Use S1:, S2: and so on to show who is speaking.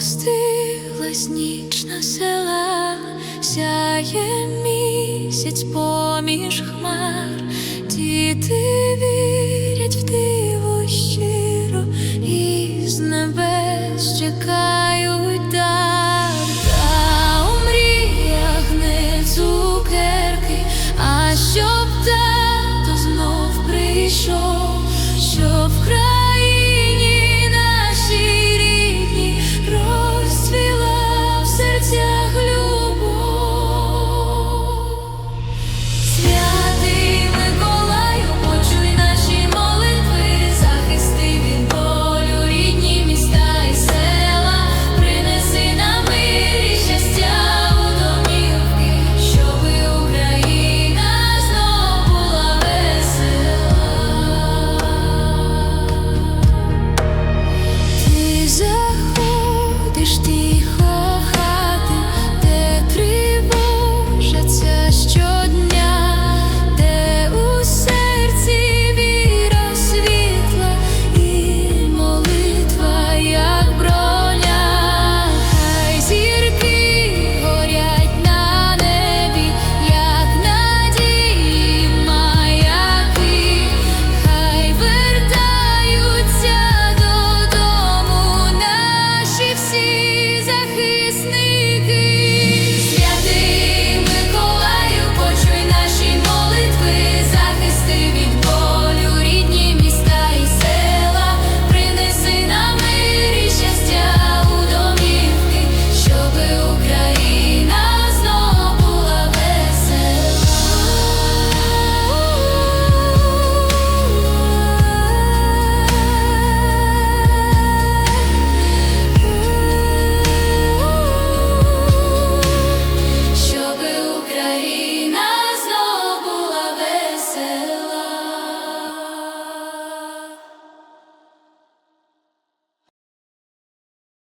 S1: Опустилась ніч на села, сяє місяць поміж хмар, діти вірять в диво щиро і з небес чекають. Дар.